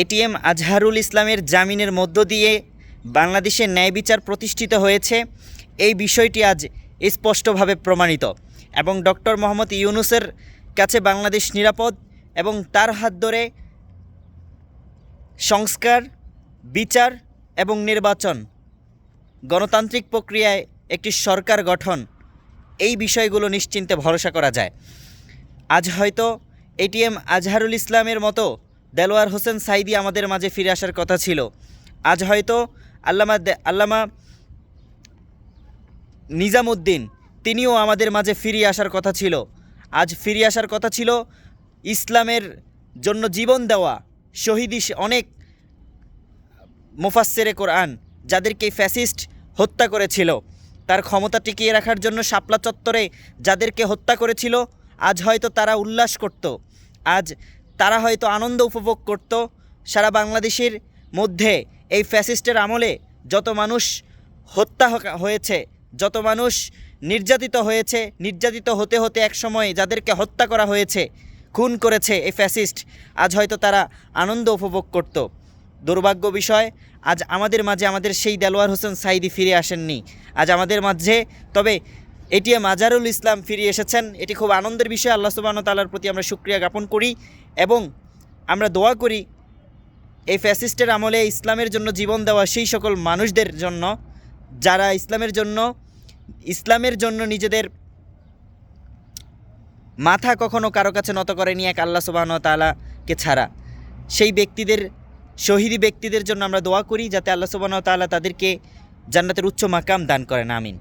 ATM Azharul ইসলামের জামিনের মধ্য দিয়ে বাংলাদেশের ন্যায় বিচার প্রতিষ্ঠিত হয়েছে। এই বিষয়টি আজ স্পষ্টভাবে প্রমাণিত এবং ডক্টর মোহাম্মদ ইউনুসের কাছে বাংলাদেশ নিরাপদ এবং তার হাত ধরে সংস্কার, বিচার এবং নির্বাচন গণতান্ত্রিক প্রক্রিয়ায় একটি সরকার গঠন, এই বিষয়গুলো নিশ্চিন্তে ভরসা করা যায়। আজ হয়তো এটিএম আজহারুল ইসলামের মতো দেলোয়ার হোসেন সাইদি আমাদের মাঝে ফিরে আসার কথা ছিল। আজ হয়তো আল্লামা আল্লামা নিজামুদ্দিন, তিনিও আমাদের মাঝে ফিরিয়ে আসার কথা ছিল। আজ ফিরে আসার কথা ছিল ইসলামের জন্য জীবন দেওয়া শহীদি অনেক মুফাসসেরে কোরআন, যাদেরকে ফ্যাসিস্ট হত্যা করেছিল। তার ক্ষমতা টিকিয়ে রাখার জন্য শাপলা চত্বরে যাদেরকে হত্যা করেছিল, আজ হয়তো তারা উল্লাস করত। আজ তারা হয়তো আনন্দ উপভোগ করত সারা বাংলাদেশের মধ্যে এই ফ্যাসিস্টের আমলে যত মানুষ হত্যা হয়েছে, যত মানুষ নির্যাতিত হয়েছে, নির্যাতিত হতে হতে এক সময় যাদেরকে হত্যা করা হয়েছে, খুন করেছে এই ফ্যাসিস্ট, আজ হয়তো তারা আনন্দ উপভোগ করত। দুর্ভাগ্য বিষয়, আজ আমাদের মাঝে আমাদের সেই দেলোয়ার হোসেন সাইদি ফিরে আসেননি। আজ আমাদের মাঝে, তবে এটিএম আজারুল ইসলাম ফিরে এসেছেন। এটি খুব আনন্দের বিষয়। আল্লাহ সুবাহ তাল্লার প্রতি আমরা সুক্রিয়া জ্ঞাপন করি এবং আমরা দোয়া করি এই ফ্যাসিস্টের আমলে ইসলামের জন্য জীবন দেওয়া সেই সকল মানুষদের জন্য, যারা ইসলামের জন্য ইসলামের জন্য নিজেদের মাথা কখনো কারও কাছে নত করেনি এক আল্লাহ সুবাহন তালাকে ছাড়া। সেই ব্যক্তিদের, শহীদি ব্যক্তিদের জন্য আমরা দোয়া করি যাতে আল্লাহ সুবাহন তাআলা তাদেরকে জান্নাতের উচ্চ মাকাম দান করেন। আমিন।